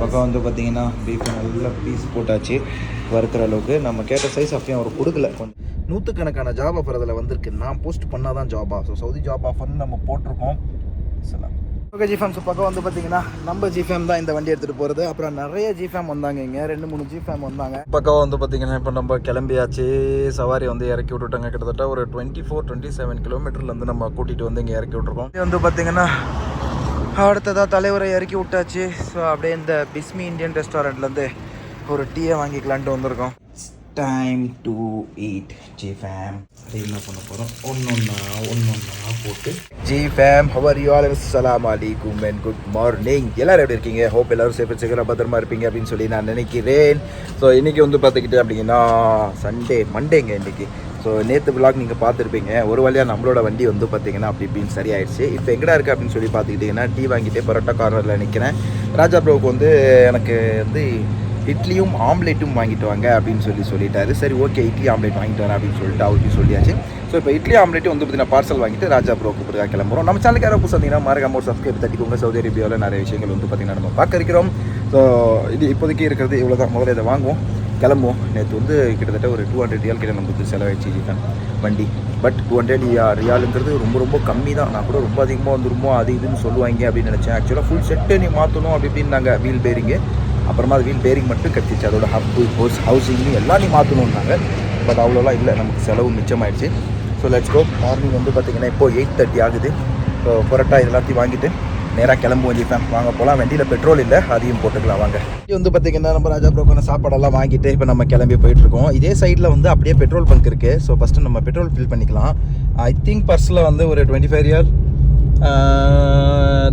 பக்கம் வந்து பார்த்தீங்கன்னா பீஃப் நல்லா பீஸ் போட்டாச்சு. வறுக்கிற அளவுக்கு. நம்ம கேட்ட சைஸ் அப்பயும் அவர் கொடுக்கல. கொஞ்சம் நூற்றுக்கணக்கான ஜாப் ஆஃபர் அதில் வந்திருக்கு. நான் போஸ்ட் பண்ணால் தான் ஜாப் ஸோ சவுதி ஜாப் ஆஃபர்னு நம்ம போட்டிருக்கோம். சொல்லலாம் ஓகே ஜிஃபேம் ஸோ பக்கம் வந்து பார்த்தீங்கன்னா நம்ம ஜிஃபேம் தான் இந்த வண்டி எடுத்துகிட்டு போகிறது அப்புறம் நிறைய ஜிஃபேம் வந்தாங்க இங்கே. ரெண்டு மூணு ஜிஃபேம் வந்தாங்க. பக்கம் வந்து பார்த்தீங்கன்னா இப்போ நம்ம கிளம்பியாச்சு. சவாரி வந்து இறக்கி விட்டுட்டாங்க. கிட்டத்தட்ட ஒரு டுவெண்ட்டி ஃபோர் டுவெண்ட்டி செவன் கிலோமீட்டர்லேருந்து நம்ம கூட்டிகிட்டு வந்து இங்கே இறக்கி விட்ருக்கோம் இது வந்து பார்த்தீங்கன்னா அடுத்ததாக தலைவரை இறக்கி விட்டாச்சு. ஸோ அப்படியே இந்த பிஸ்மி இந்தியன் ரெஸ்டாரண்ட்லேருந்து ஒரு டீயை வாங்கிக்கலான்ட்டு வந்திருக்கோம். Time to eat G fam என்ன பண்ண போகிறோம் ஒன்று ஒன்றா ஒன்று ஒன்றா போட்டு. G fam how are you all அஸ்ஸலாமு அலைக்கும் அண்ட் குட் மார்னிங் எல்லோரும் எப்படி இருக்கீங்க? ஹோப் எல்லாரும் சேஃப் சேகராக பத்திரமா இருப்பீங்க அப்படின்னு சொல்லி நான் நினைக்கிறேன். ஸோ இன்றைக்கி வந்து பார்த்துக்கிட்டு அப்படிங்கன்னா சண்டே மண்டேங்க இன்றைக்கி ஸோ நேற்று பிளாக் நீங்கள் பார்த்துருப்பீங்க. ஒரு வழியாக நம்மளோட வண்டி வந்து பார்த்தீங்கன்னா அப்படி இப்படின்னு சரியாயிடுச்சு. இப்போ எங்கடா இருக்குது அப்படின்னு சொல்லி பார்த்துக்கிட்டிங்கன்னா டீ வாங்கிட்டு பரோட்டா கார்னரில் நிற்கிறேன் ராஜா ப்ரோவுக்கு வந்து எனக்கு வந்து இட்லியும் ஆம்லேட்டும் வாங்கிட்டு வாங்க அப்படின்னு சொல்லி சொல்லிட்டாரு. சரி ஓகே இட்லி ஆம்லேட் வாங்கிட்டு வரேன் அப்படின்னு சொல்லிட்டு அவருக்கு சொல்லியாச்சு. ஸோ இப்போ இட்லி ஆம்லேட்டும் வந்து பார்த்தீங்கன்னா பார்சல் வாங்கிட்டு ராஜா ப்ரோ கூப்பிட்டு கிளம்புறோம். நம்ம சேனலுக்கு யாராவது பார்த்தீங்கன்னா மறக்காம ஒரு சப்ஸ்கிரைப் தட்டிக்கோங்க. சவுதி அரேபியாவில் நிறைய விஷயங்கள் வந்து பார்த்தீங்கன்னா நம்ம பார்க்க இருக்கிறோம். ஸோ இது இப்போதைக்கு இருக்கிறது இவ்வளோ தான் முதல்ல இதை வாங்குவோம் கிளம்புவோம். நேற்று வந்து கிட்டத்தட்ட ஒரு டூ ஹண்ட்ரட் ரியால் கிட்ட நமக்கு செலவாயிடுச்சு ஜிஃபேன் வண்டி. பட் டூ ஹண்ட்ரட் ரியாலுங்கிறது ரொம்ப ரொம்ப கம்மி தான். நான் கூட ரொம்ப அதிகமாக வந்துருமோ அது இதுன்னு சொல்லுவாங்க அப்படின்னு நினச்சேன். ஆக்சுவலாக ஃபுல் செட்டு நீ மாற்றணும் அப்படி இப்படின்னாங்க. வீல் பேரிங்கு அப்புறமா அது வீல் பேரிங் மட்டும் கட்டிச்சு. அதோட ஹப்பு ஹோஸ் ஹவுசிங் எல்லாம் நீ மாற்றணுன்னாங்க பட் அவ்வளோலாம் இல்லை. நமக்கு செலவு மிச்சமாயிடுச்சு. ஸோ லெட்ஸ் கோ மார்னிங் வந்து பார்த்திங்கன்னா இப்போ எயிட் தேர்ட்டி ஆகுது. ஸோ பரோட்டா இது எல்லாத்தையும் வாங்கிட்டு நேராக கிளம்பு ஜிஃபேன் வாங்க போகலாம் வண்டியில் பெட்ரோல் இல்லை. அதையும் போட்டுக்கலாம் வாங்க. இது வந்து பார்த்திங்கன்னா நம்ம ராஜா ப்ரோக்கான சாப்பாடெல்லாம் வாங்கிட்டு இப்போ நம்ம கிளம்பி போயிட்டுருக்கோம். இதே சைடில் வந்து அப்படியே பெட்ரோல் பங்க் இருக்குது ஸோ ஃபஸ்ட்டு நம்ம பெட்ரோல் ஃபில் பண்ணிக்கலாம். ஐ திங்க் பர்ஸில் வந்து ஒரு twenty five year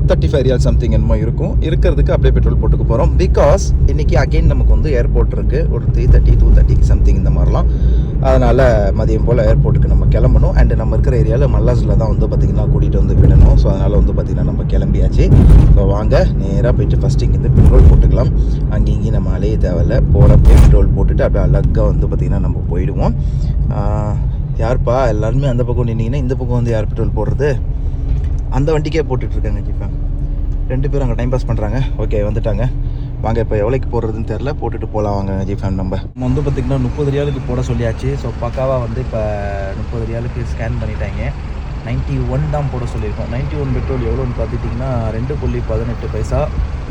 thirty five real something என்னமோ இருக்கும். இருக்கிறதுக்கு அப்படியே பெட்ரோல் போட்டுக்க போகிறோம் பிகாஸ் இன்றைக்கி அகெயின் நமக்கு வந்து ஏர்போர்ட் இருக்குது ஒரு த்ரீ தேர்ட்டி டூ தேர்ட்டிக்கு சம்திங் இந்த மாதிரிலாம். அதனால் மதியம் போல் ஏர்போர்ட்டுக்கு நம்ம கிளம்பணும். அண்டு நம்ம இருக்கிற ஏரியாவில் மல்லாஸில் தான் வந்து பார்த்திங்கன்னா கூட்டிகிட்டு வந்து விடணும். ஸோ அதனால் வந்து பார்த்திங்கன்னா நம்ம கிளம்பியாச்சு. ஸோ வாங்க நேராக போயிட்டு ஃபஸ்ட்டு இங்கேருந்து பெட்ரோல் போட்டுக்கலாம். அங்கே இங்கேயும் நம்ம அலைய தேவையில்ல. போகிற பெட்ரோல் போட்டுட்டு அப்படியே அழகாக வந்து பார்த்திங்கன்னா நம்ம போயிடுவோம். யார்ப்பா? எல்லாருமே அந்த பக்கம் நின்னீங்கன்னா இந்த பக்கம் வந்து யார் பெட்ரோல் போடுறது? அந்த வண்டிக்கே போட்டுட்ருக்காங்க ஜிஃபேம் ரெண்டு பேரும் அங்கே டைம் பாஸ் பண்ணுறாங்க ஓகே வந்துட்டாங்க. வாங்க இப்போ எவ்வளோக்கு போடுறதுன்னு தெரில போட்டுட்டு போகலாம் வாங்க ஜிஃபேம் நம்ம. நம்ம வந்து பார்த்திங்கன்னா முப்பது ரியாலுக்கு போட சொல்லியாச்சு. ஸோ பக்காவாக வந்து இப்போ முப்பது ரியாலுக்கு ஸ்கேன் பண்ணிட்டாங்க. நைன்ட்டி ஒன் தான் போட சொல்லியிருக்கோம். நைன்ட்டி ஒன் பெட்ரோல் எவ்வளோன்னு பார்த்துட்டிங்கன்னா ரெண்டு புள்ளி பதினெட்டு பைசா.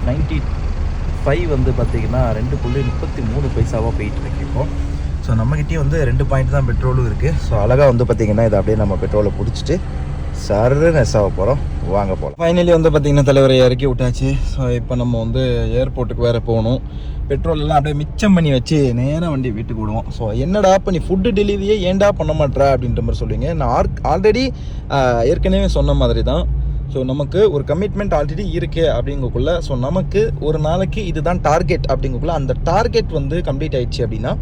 நைன்ட்டி ஃபைவ் வந்து பார்த்திங்கன்னா ரெண்டு புள்ளி முப்பத்தி மூணு பைசாவாக போயிட்டு இருக்கோம் ஸோ நம்மக்கிட்டேயும் வந்து ரெண்டு பாயிண்ட் தான் பெட்ரோலும் இருக்குது ஸோ அழகாக வந்து பார்த்திங்கன்னா இதை அப்படியே நம்ம பெட்ரோலை பிடிச்சிட்டு சர்ரு நெஸ்ஸாக போகிறோம் வாங்க போகலாம் ஃபைனலி வந்து பார்த்திங்கன்னா தலைவரை இறக்கி விட்டாச்சு. ஸோ இப்போ நம்ம வந்து ஏர்போர்ட்டுக்கு வேறு போகணும். பெட்ரோல் எல்லாம் அப்படியே மிச்சம் பண்ணி வச்சு நேராக வண்டி வீட்டுக்கு விடுவோம். ஸோ என்னடா இப்போ நீ ஃபுட்டு டெலிவரியே ஏன்டா பண்ண மாட்டேற அப்படின்ற மாதிரி சொல்லுவீங்க. நான் ஆல்ரெடி ஏற்கனவே சொன்ன மாதிரி தான். ஸோ நமக்கு ஒரு கமிட்மெண்ட் ஆல்ரெடி இருக்குது அப்படிங்கக்குள்ள ஸோ நமக்கு ஒரு நாளைக்கு இதுதான் டார்கெட் அப்படிங்கக்குள்ள அந்த டார்கெட் வந்து கம்ப்ளீட் ஆயிடுச்சு அப்படின்னா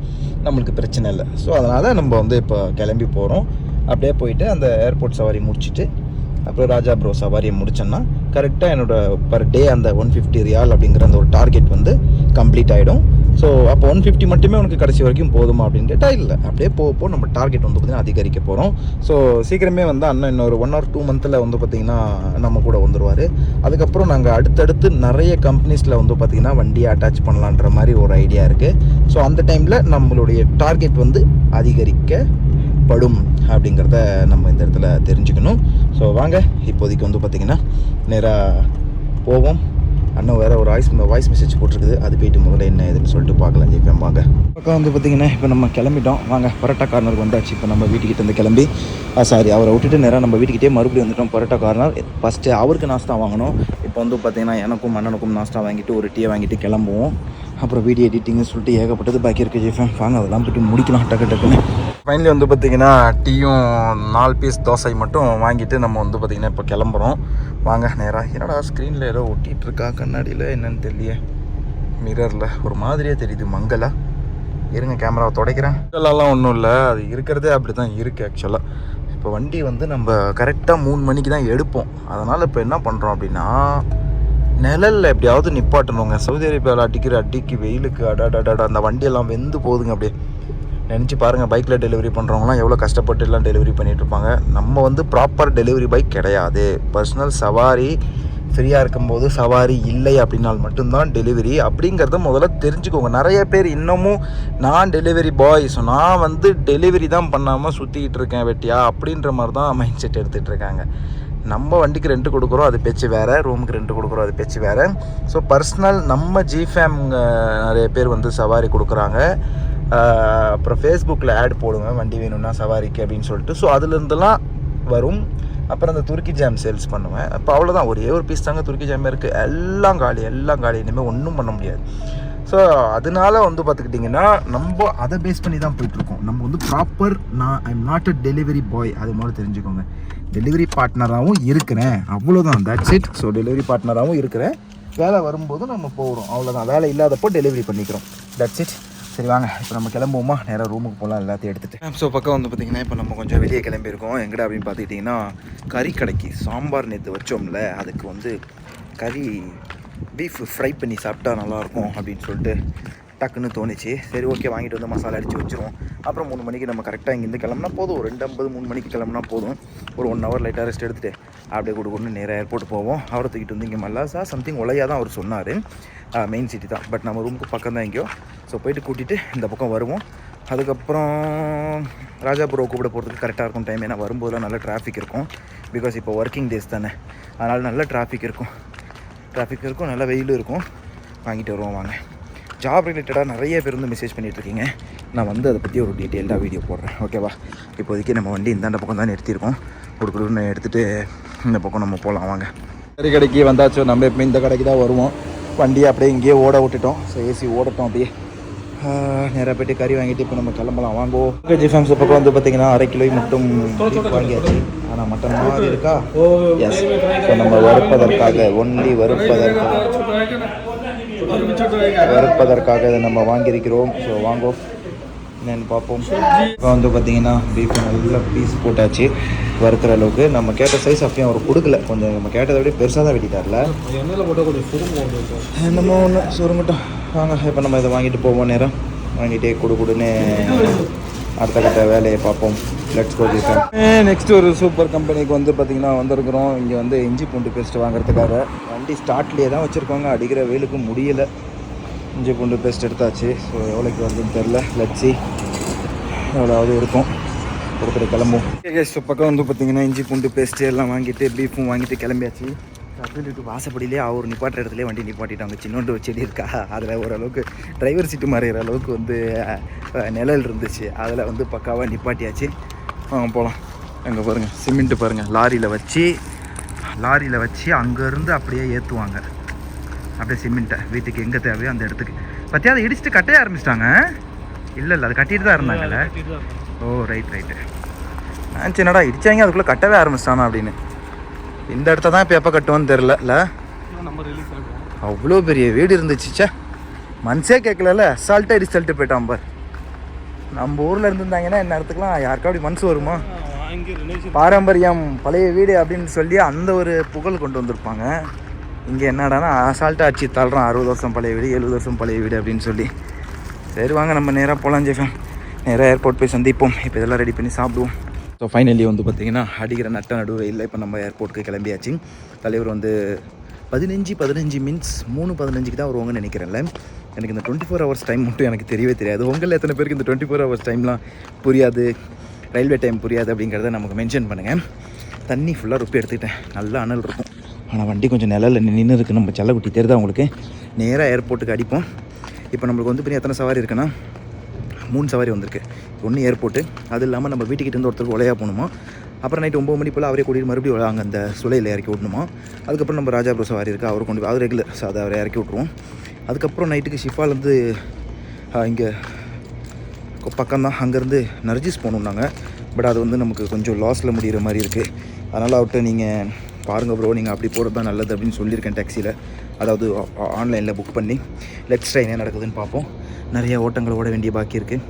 நம்மளுக்கு பிரச்சனை இல்லை. ஸோ அதனால் நம்ம வந்து இப்போ கிளம்பி போகிறோம் அப்படியே போயிட்டு அந்த ஏர்போர்ட் சவாரி முடிச்சுட்டு அப்புறம் ராஜா ப்ரோ சவாரியை முடிச்சேன்னா கரெக்டாக என்னோடய பர் டே அந்த ஒன் ஃபிஃப்டி ரியால் அப்படிங்கிற அந்த ஒரு டார்கெட் வந்து கம்ப்ளீட் ஆகிடும் ஸோ அப்போ ஒன் ஃபிஃப்டி மட்டுமே உனக்கு கடைசி வரைக்கும் போதுமா அப்படின்னு கேட்டால் இல்லை. அப்படியே போக போக நம்ம டார்கெட் வந்து பார்த்திங்கன்னா அதிகரிக்க போகிறோம் ஸோ சீக்கிரமே வந்து அண்ணன் இன்னொரு ஒன் ஆர் டூ மந்தில் வந்து பார்த்திங்கன்னா நம்ம கூட வந்துடுவார் அதுக்கப்புறம் நாங்கள் அடுத்தடுத்து நிறைய கம்பெனிஸில் வந்து பார்த்திங்கன்னா வண்டியை அட்டாச் பண்ணலான்ற மாதிரி ஒரு ஐடியா இருக்குது ஸோ அந்த டைமில் நம்மளுடைய டார்கெட் வந்து அதிகரிக்க அதிகரிக்கப்படும் அப்படிங்கிறத நம்ம இந்த இடத்துல தெரிஞ்சுக்கணும். ஸோ வாங்க இப்போதைக்கு வந்து பார்த்திங்கன்னா நேராக போவோம். அண்ணன் வேறு ஒரு வாய்ஸ் வாய்ஸ் மெசேஜ் போட்டிருக்குது. அது போயிட்டு முதல்ல என்ன ஏதுன்னு சொல்லிட்டு பார்க்கலாம். ஜெயிப்பேன் வாங்க. பக்கம் வந்து பார்த்திங்கன்னா இப்போ நம்ம கிளம்பிட்டோம். வாங்க பரோட்டா கார்னருக்கு வந்தாச்சு. இப்போ நம்ம வீட்டுக்கிட்ட இருந்து கிளம்பி சாரி அவரை விட்டுட்டு நேராக நம்ம வீட்டுக்கிட்டே மறுபடியும் வந்துட்டோம். பரோட்டா கார்னர் ஃபஸ்ட்டு அவருக்கு நாஸ்தா வாங்கணும். இப்போ வந்து பார்த்திங்கன்னா எனக்கும் அண்ணனுக்கும் நாஸ்தா வாங்கிட்டு ஒரு டீயை வாங்கிட்டு கிளம்புவோம். அப்புறம் வீடியோ எடிட்டிங்னு சொல்லிட்டு ஏகப்பட்டது பாக்கி இருக்குது ஜெயிஃபேன் வாங்க அதெல்லாம் போயிட்டு முடிக்கலாம். டக்கு டக்குன்னு. ஃபைனலி வந்து பார்த்திங்கன்னா டீயும் நாலு பீஸ் தோசை மட்டும் வாங்கிட்டு நம்ம வந்து பார்த்திங்கன்னா இப்போ கிளம்புறோம். வாங்க நேராக என்னடா ஸ்க்ரீனில் ஏதோ ஒட்டிகிட்டு இருக்கா கண்ணாடியில் என்னன்னு தெரியலையே. மிரரில் ஒரு மாதிரியே தெரியுது மங்கலா இருங்க கேமராவை துடைக்கிறேன். மங்கலாலாம் ஒன்றும் இல்லை அது இருக்கிறதே அப்படி தான் இருக்குது ஆக்சுவலாக இப்போ வண்டி வந்து நம்ம கரெக்டாக மூணு மணிக்கு தான் எடுப்போம். அதனால் இப்போ என்ன பண்ணுறோம் அப்படின்னா நிழலில் எப்படியாவது நிப்பாட்டணுங்க. சவுதி அரேபியாவில் அடிக்கிற அடிக்கு வெயிலுக்கு அடாடாடா அந்த வண்டியெல்லாம் வெந்து போகுதுங்க அப்படியே. நினச்சி பாருங்கள் பைக்கில் டெலிவரி பண்ணுறவங்களாம் எவ்வளோ கஷ்டப்பட்டு எல்லாம் டெலிவரி பண்ணிகிட்ருப்பாங்க நம்ம வந்து ப்ராப்பர் டெலிவரி பைக் கிடையாது. பர்சனல் சவாரி ஃப்ரீயாக இருக்கும்போது சவாரி இல்லை அப்படின்னால் மட்டும்தான் டெலிவரி அப்படிங்கிறத முதல்ல தெரிஞ்சுக்கோங்க. நிறைய பேர் இன்னமும் நான் டெலிவரி பாய் ஸோ நான் வந்து டெலிவரி தான் பண்ணாமல் சுற்றிக்கிட்டு இருக்கேன் வெட்டியா? அப்படின்ற மாதிரி தான் மைண்ட் செட் எடுத்துகிட்டு இருக்காங்க. நம்ம வண்டிக்கு ரெண்டு கொடுக்குறோம் அது பேச்சு வேறு. ரூமுக்கு ரெண்டு கொடுக்குறோம் அது பேச்சு வேறு. ஸோ பர்சனல் நம்ம ஜிஃபேம் நிறைய பேர் வந்து சவாரி கொடுக்குறாங்க. அப்புறம் ஃபேஸ்புக்கில் ஆட் போடுவேன் வண்டி வேணும்னா சவாரிக்கு அப்படின்னு சொல்லிட்டு. ஸோ அதுலேருந்துலாம் வரும். அப்புறம் அந்த துருக்கி ஜாம் சேல்ஸ் பண்ணுவேன். அப்போ அவ்வளோதான் ஒரே ஒரு பீஸ் தாங்க துருக்கி ஜாம் இருக்குது எல்லாம் காலி எல்லாம் காலி. இனிமேல் ஒன்றும் பண்ண முடியாது. ஸோ அதனால வந்து பார்த்துக்கிட்டிங்கன்னா நம்ம அதை பேஸ் பண்ணி தான் போயிட்டுருக்கோம். நம்ம வந்து ப்ராப்பர் நான் I am not a delivery boy அது மாதிரி தெரிஞ்சுக்கோங்க. டெலிவரி பார்ட்னராகவும் இருக்கிறேன். அவ்வளோதான் தட்ஸ் இட் ஸோ டெலிவரி பார்ட்னராகவும் இருக்கிறேன். வேலை வரும்போது நம்ம போகிறோம். அவ்வளோதான் வேலை இல்லாதப்போ டெலிவரி பண்ணிக்கிறோம். தட்ஸ் இட் சரி வாங்க. இப்போ நம்ம கிளம்புவோமா? நேராக ரூமுக்கு போகலாம் எல்லாத்தையும் எடுத்துகிட்டு ஸோ பக்கம் வந்து பார்த்திங்கன்னா இப்போ நம்ம கொஞ்சம் வெளியே கிளம்பியிருக்கோம். எங்கடா அப்படின்னு பார்த்துக்கிட்டிங்கன்னா கறி கடைக்கு சாம்பார் நேற்று வச்சோம்ல அதுக்கு வந்து கறி பீஃப் ஃப்ரை பண்ணி சாப்பிட்டா நல்லாயிருக்கும் அப்படின்னு சொல்லிட்டு டக்குன்னு தோணுச்சு. சரி ஓகே வாங்கிட்டு வந்து மசாலா அடித்து வச்சுருவோம். அப்புறம் மூணு மணிக்கு நம்ம கரெக்டாக இங்கேருந்து கிளம்புனா போதும். ஒரு ரெண்டு ஐம்பது மூணு மணிக்கு கிளம்புனா போதும். ஒரு ஒன் ஹவர் லைட்டாக ரெஸ்ட் எடுத்துகிட்டு அப்படியே கூட கொண்டு நேராக ஏர்போர்ட் போவோம். அவரை தூக்கிட்டு வந்து இங்கே மல்லாசா சம்திங் ஒலையாக தான் அவர் சொன்னார். மெயின் சிட்டி தான். பட் நம்ம ரூமுக்கு பக்கம் தான் எங்கேயோ. ஸோ போயிட்டு கூட்டிகிட்டு இந்த பக்கம் வருவோம். அதுக்கப்புறம் ராஜாபுரம் கூப்பிட போகிறதுக்கு கரெக்டாக இருக்கும் டைம் ஏன்னா வரும்போதெல்லாம் நல்ல டிராஃபிக் இருக்கும். பிகாஸ் இப்போ ஒர்க்கிங் டேஸ் தானே. அதனால் நல்ல டிராஃபிக் இருக்கும். டிராஃபிக் இருக்கும் நல்ல வெயிலும் இருக்கும். வாங்கிட்டு வருவோம் வாங்க. ஜாப் ரிலேட்டடாக நிறைய பேர் வந்து மெசேஜ் பண்ணிகிட்ருக்கீங்க இருக்கீங்க நான் வந்து அதை பற்றி ஒரு டீட்டெயில்டாக வீடியோ போடுறேன். ஓகேவா இப்போதைக்கு நம்ம வண்டி இந்தாண்ட பக்கம் தான் நிறுத்தியிருக்கோம் கொடுக்கணுன்னு எடுத்துகிட்டு இந்த பக்கம் நம்ம போகலாம் வாங்க. கறி கடைக்கு வந்தாச்சோ. நம்ம எப்பயும் இந்த கடைக்கு தான் வருவோம். வண்டியை அப்படியே இங்கேயே ஓட விட்டுட்டோம். ஸோ ஏசி ஓடட்டும் அப்படியே. நேராக போயிட்டு கறி வாங்கிட்டு இப்போ நம்ம கிளம்பலாம். வாங்குவோம் ஜி ஃபேம்ஸ் பக்கம் வந்து பார்த்தீங்கன்னா அரை கிலோ மட்டும் வாங்கியாச்சு. ஆனால் மட்டன் மாதிரி இருக்கா? எஸ் ஸோ நம்ம வறுப்பதற்காக ஒன்லி வறுப்பதற்காக வறுப்பதற்காக இதை நம்ம வாங்கியிருக்கிறோம். ஸோ வாங்கோ. என்னென்னு பார்ப்போம். இப்போ வந்து பார்த்தீங்கன்னா பீஃப் நல்ல பீஸ் போட்டாச்சு. வறுக்கிற அளவுக்கு நம்ம கேட்ட சைஸ் அப்பயும் அவர் கொடுக்கல. கொஞ்சம் நம்ம கேட்டதை விட பெருசாக தான் வெட்டிட்டார்ல. நம்ம ஒன்று சுருங்கட்டும். வாங்க இப்போ நம்ம இதை வாங்கிட்டு போவோம் நேரம். வாங்கிட்டே குடு குடுன்னு அடுத்த கட்ட வேலையை பார்ப்போம். லெட்ஸ் கோ நெக்ஸ்ட் ஒரு சூப்பர் கம்பெனிக்கு வந்து பார்த்திங்கன்னா வந்திருக்கிறோம். இங்கே வந்து இஞ்சி பூண்டு பேஸ்ட் வாங்குறதுக்காக. வண்டி ஸ்டார்ட்லேயே தான் வச்சுருக்கோங்க. அடிக்கிற வெயிலுக்கு முடியல. இஞ்சி பூண்டு பேஸ்ட் எடுத்தாச்சு. ஸோ எவ்வளோக்கு வருதுன்னு தெரில லட்சி எவ்வளோவது இருக்கும் ஒருத்தர் கிளம்பும் ஸோ பக்கம் வந்து பார்த்தீங்கன்னா இஞ்சி பூண்டு பேஸ்ட்டு எல்லாம் வாங்கிட்டு பீஃபும் வாங்கிட்டு கிளம்பியாச்சு. அப்படின்ட்டு வாசப்படியிலே அவர் நிப்பாட்டுற இடத்துல வண்டி நிப்பாட்டிட்டாங்க. சின்னோண்டு ஒரு செடி இருக்கா? அதில் ஓரளவுக்கு டிரைவர் சீட்டு மறையிற அளவுக்கு வந்து நிழல் இருந்துச்சு. அதில் வந்து பக்காவாக நிப்பாட்டியாச்சு. வாங்க போகலாம் அங்கே பாருங்கள் சிமெண்ட்டு பாருங்கள் லாரியில் வச்சு லாரியில் வச்சு அங்கேருந்து அப்படியே ஏற்றுவாங்க அப்படியே சிமெண்ட்டை. வீட்டுக்கு எங்கே தேவையோ அந்த இடத்துக்கு. பற்றியா அதை இடிச்சிட்டு கட்டைய ஆரம்பிச்சிட்டாங்க இல்லை இல்லை அது கட்டிட்டு தான் இருந்தாங்கல்ல? ஓ ரைட் ரைட்டு நான் சின்னடா இடிச்சாங்க அதுக்குள்ளே கட்டவே ஆரம்பிச்சிட்டானா அப்படின்னு. இந்த இடத்த தான் இப்போ எப்போ கட்டுவோன்னு தெரில இல்லை? அவ்வளோ பெரிய வீடு இருந்துச்சு ச்சே. மனசே கேட்கலல்ல அசால்ட்டாக ரிசல்ட்டு தள்ளிட்டு போயிட்டான் பார். நம்ம ஊரில் இருந்திருந்தாங்கன்னா என்ன இடத்துக்குலாம் அப்படி மனசு வருமா? பாரம்பரியம் பழைய வீடு அப்படின்னு சொல்லி அந்த ஒரு புகழ் கொண்டு வந்திருப்பாங்க. இங்கே என்னடானா அசால்ட்டாக அடிச்சு தள்ளுறோம் அறுபது வருஷம் பழைய வீடு எழுபது வருஷம் பழைய வீடு அப்படின்னு சொல்லி. சரி வாங்க நம்ம நேராக போகலாம் ஜெஃபன் நேராக ஏர்போர்ட் போய் சந்திப்போம். இப்போ இதெல்லாம் ரெடி பண்ணி சாப்பிடுவோம். ஸோ ஃபைனலி வந்து பார்த்திங்கன்னா அடிக்கிற நட்ட நடுவு இல்லை. இப்போ நம்ம ஏர்போர்ட்டுக்கு கிளம்பியாச்சு. தலைவர் வந்து பதினஞ்சு பதினஞ்சு மீன்ஸ் மூணு பதினஞ்சுக்கு தான் வருவாங்கன்னு நினைக்கிறேன்ல. எனக்கு இந்த டுவெண்ட்டி ஃபோர் ஹவர்ஸ் டைம் மட்டும் எனக்கு தெரியவே தெரியாது. உங்களில் எத்தனை பேருக்கு இந்த டுவெண்ட்டி ஃபோர் ஹவர்ஸ் டைம்லாம் புரியாது? ரயில்வே டைம் புரியாது அப்படிங்கிறத நமக்கு மென்ஷன் பண்ணுங்கள் தண்ணி ஃபுல்லாக ருப்பி எடுத்துக்கிட்டேன். நல்லா அனல் இருக்கும். ஆனால் வண்டி கொஞ்சம் நிழல்ல நின்று இருக்குது நம்ம செல்லக்குட்டி தெரியுதா உங்களுக்கு? நேராக ஏர்போர்ட்டுக்கு அடிப்போம். இப்போ நம்மளுக்கு வந்து பெரிய எத்தனை சவாரி இருக்குன்னா மூணு சவாரி வந்திருக்கு. ஒன்று ஏர்போர்ட்டு அது இல்லாமல் நம்ம வீட்டுக்கிட்ட இருந்து ஒருத்தருக்கு ஒலையாக போகணுமா? அப்புறம் நைட் ஒம்பது மணி போல் அவரே கூட்டிகிட்டு மறுபடியும் அங்கே அந்த சுலையில் இறக்கி விடணுமா? அதுக்கப்புறம் நம்ம ராஜாபுரம் சவாரி இருக்குது அவரை கொண்டு போய் அது ரெகுலர் ஸோ அதை அவரை இறக்கி விட்ருவோம் அதுக்கப்புறம் நைட்டுக்கு ஷிஃபாலேருந்து இங்கே பக்கம் தான் அங்கேருந்து நர்ஜிஸ் போகணுன்னாங்க பட் அது வந்து நமக்கு கொஞ்சம் லாஸில் முடிகிற மாதிரி இருக்குது அதனால் அவர்கிட்ட நீங்கள் பாருங்கள் ப்ரோ நீங்கள் அப்படி போகிறது தான் நல்லது அப்படின்னு சொல்லியிருக்கேன் டாக்ஸியில் அதாவது ஆன்லைனில் புக் பண்ணி. லெட்ஸ் ட்ரை என்ன நடக்குதுன்னு பார்ப்போம். நிறைய ஓட்டங்கள் ஓட வேண்டிய பாக்கி இருக்குது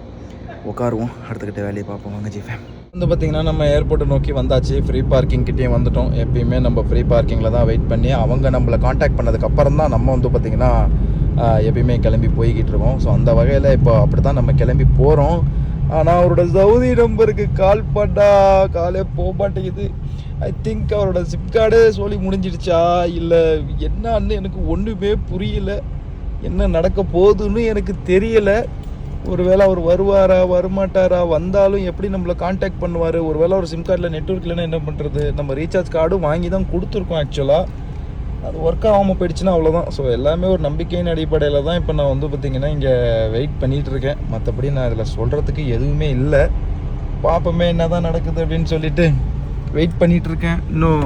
உட்காருவோம். அடுத்துக்கிட்ட வேலையை பார்ப்போம். வாங்க ஜிஃபேம் வந்து பார்த்திங்கன்னா நம்ம ஏர்போர்ட்டை நோக்கி வந்தாச்சு. ஃப்ரீ பார்க்கிங் கிட்டேயும் வந்துட்டோம். எப்பயுமே நம்ம ஃப்ரீ பார்க்கிங்கில் தான் வெயிட் பண்ணி அவங்க நம்மளை காண்டாக்ட் பண்ணதுக்கப்புறம் தான் நம்ம வந்து பார்த்திங்கன்னா எப்பயுமே கிளம்பி போய்கிட்டு இருக்கோம். ஸோ அந்த வகையில் இப்போ அப்படி தான் நம்ம கிளம்பி போகிறோம் ஆனால் அவரோட சவுதி நம்பருக்கு கால் பண்ணா காலே போக மாட்டேங்குது. ஐ திங்க் அவரோட சிம் கார்டே சொல்லி முடிஞ்சிடுச்சா? இல்லை என்னன்னு எனக்கு ஒன்றுமே புரியல. என்ன நடக்க போகுதுன்னு எனக்கு தெரியலை. ஒருவேளை அவர் வருவாரா வரமாட்டாரா வந்தாலும் எப்படி நம்மளை காண்டாக்ட் பண்ணுவார்? ஒருவேளை ஒரு சிம் கார்டில் நெட்ஒர்க் இல்லைன்னா என்ன பண்ணுறது நம்ம ரீசார்ஜ் கார்டும் வாங்கி தான் கொடுத்துருக்கோம் ஆக்சுவலாக அது ஒர்க் ஆகாமல் போயிடுச்சுன்னா அவ்வளோதான் ஸோ எல்லாமே ஒரு நம்பிக்கையின் அடிப்படையில் தான் இப்போ நான் வந்து பார்த்திங்கன்னா இங்கே வெயிட் பண்ணிகிட்டு இருக்கேன். மற்றபடி நான் இதில் சொல்கிறதுக்கு எதுவுமே இல்லை. பார்ப்போமே என்ன தான் நடக்குது அப்படின்னு சொல்லிட்டு வெயிட் பண்ணிகிட்ருக்கேன் இன்னும்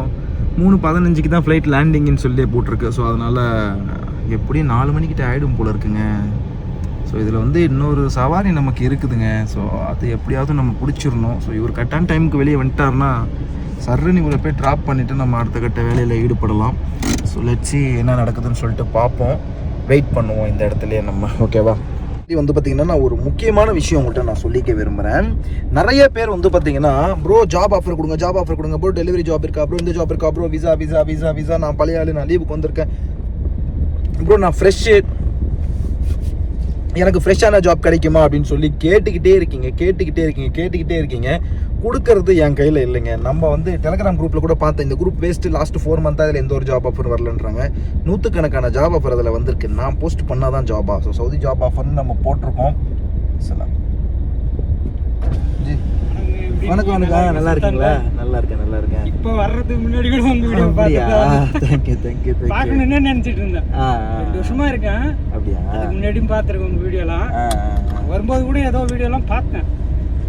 மூணு பதினஞ்சுக்கு தான் ஃப்ளைட் லேண்டிங்னு சொல்லி போட்டிருக்கு. ஸோ அதனால் எப்படியும் நாலு மணிக்கிட்ட ஆகிடும் போல இருக்குங்க. ஸோ இதில் வந்து இன்னொரு சவாரி நமக்கு இருக்குதுங்க. ஸோ அது எப்படியாவது நம்ம பிடிச்சிடணும். ஸோ இவர் கரெக்டான டைமுக்கு வெளியே வந்துட்டார்னா சர்ருன்னு இவரை போய் ட்ராப் பண்ணிவிட்டு நம்ம அடுத்த கட்ட வேலையில் ஈடுபடலாம். ஸோ லட்சி என்ன நடக்குதுன்னு சொல்லிட்டு பார்ப்போம். வெயிட் பண்ணுவோம் இந்த இடத்துலையே நம்ம ஓகேவா இது வந்து பார்த்தீங்கன்னா நான் ஒரு முக்கியமான விஷயம் உங்கள்கிட்ட நான் சொல்லிக்க விரும்புகிறேன் நிறைய பேர் வந்து பார்த்தீங்கன்னா ப்ரோ ஜாப் ஆஃபர் கொடுங்க ஜாப் ஆஃபர் கொடுங்க. ப்ரோ டெலிவரி ஜாப் இருக்கா? ப்ரோ இந்த ஜாப் இருக்கா? Bro visa visa visa visa நான் பழைய ஆளு நான் லீவுக்கு வந்திருக்கேன். ப்ரோ நான் ஃப்ரெஷ்ஷு எனக்கு ஃப்ரெஷ்ஷான ஜாப் கிடைக்குமா அப்படின்னு சொல்லி கேட்டுக்கிட்டே இருக்கீங்க கேட்டுக்கிட்டே இருக்கீங்க கேட்டுக்கிட்டே இருக்கீங்க. கொடுக்கறது என் கையில் இல்லைங்க. நம்ம வந்து டெலகிராம் குரூப்பில் கூட பார்த்தேன். இந்த குரூப் வேஸ்ட்டு லாஸ்ட் ஃபோர் மந்த்தாக அதில் எந்த ஒரு ஜாப் ஆஃபர் வரலன்றாங்க. நூற்றுக்கணக்கான ஜாப் ஆஃபர் அதில் வந்திருக்கு. நான் போஸ்ட் பண்ணால் தான் ஜாப் ஸோ சவுதி ஜாப் ஆஃபர்னு நம்ம போட்டிருக்கோம். சலாம் வணக்கம் வணக்கம். நல்லா இருக்கீங்களா? நல்லா இருக்கேன் நல்லா இருக்கேன். இப்போ வர்றதுக்கு முன்னாடி கூட உங்க வீடியோ பார்த்துட்டு தேங்க்யூ தேங்க்யூ தேங்க்யூ பார்க்கணும்னு நினைச்சிட்டு இருந்தேன்? ரெண்டு வருஷமா இருக்கேன். அப்படியா? அதுக்கு முன்னாடியும் பார்த்துருக்கேன் உங்க வீடியோலாம். வரும்போது கூட ஏதோ வீடியோலாம் பார்த்தேன்.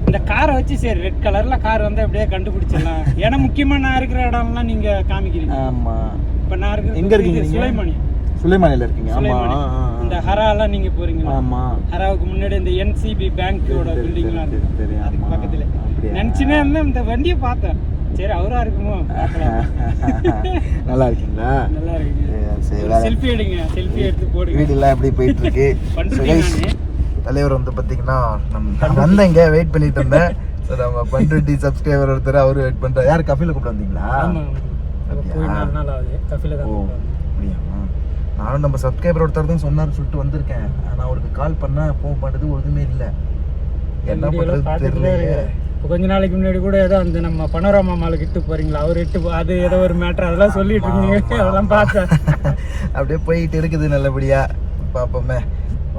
இந்த காரை வச்சு சரி ரெட் கலர்ல கார் வந்து அப்படியே கண்டுபிடிச்சிடலாம். ஏன்னா முக்கியமா நான் இருக்கிற இடம்லாம் நீங்க காமிக்கிறீங்க. ஆமாம் இப்ப நான் இருக்கிற எங்க இருக்கீங்க நீங்க? சுலைமணி சுலைமானில இருக்கீங்க. ஆமா. இந்த ஹராலாம் நீங்க போறீங்களா? ஆமா. ஹராவுக்கு முன்னாடி இந்த என்சிபி பேங்கோட சரி, பில்டிங்லாம் சரி, சரி, அதுக்கு. பக்கத்துல? நினைச்சுனே இருந்தேன் இந்த வண்டியை பார்த்தேன். சரி அவரா இருக்குமோ. நல்லா இருக்கீங்களா? நல்லா இருக்கு வேற செல்ஃபி எடுங்க செல்ஃபி எடுத்து போடுங்க. வீடெல்லாம் எப்படி போயிட்டு இருக்கு. தலைவர் வந்து பாத்தீங்கன்னா நம்ம வந்தேங்க வெயிட் பண்ணிட்டு இருந்தேன். So, நம்ம பண்ருட்டி சப்ஸ்கிரைபர் ஒருத்தர் அவரு வெயிட் பண்றாரு. யார் கஃபில கூப்பிட்டு வந்தீங்களா? ஓ. அப்படியா நானும் நம்ம சப்ஸ்கிரைபர் ஒருத்தர் தான் சொன்னார் சொல்லிட்டு வந்திருக்கேன். ஆனா அவருக்கு கால் பண்ணா போக மாட்டேது ஒழுதுமே இல்லை. என்ன வீடியோலாம் பண்றது பார்த்துட்டு தான் தெரியல இருக்கிறேன். இப்போ கொஞ்ச நாளைக்கு முன்னாடி கூட ஏதோ அந்த நம்ம பனோராமா மாலுக்கு இட்டு போறீங்களா? அவர் இட்டு அது ஏதோ ஒரு மேட்டர் அதெல்லாம் சொல்லிட்டு இருக்கீங்க. அதெல்லாம் பார்த்தேன். அப்படியே போயிட்டு இருக்குது நல்லபடியா. பாப்போமே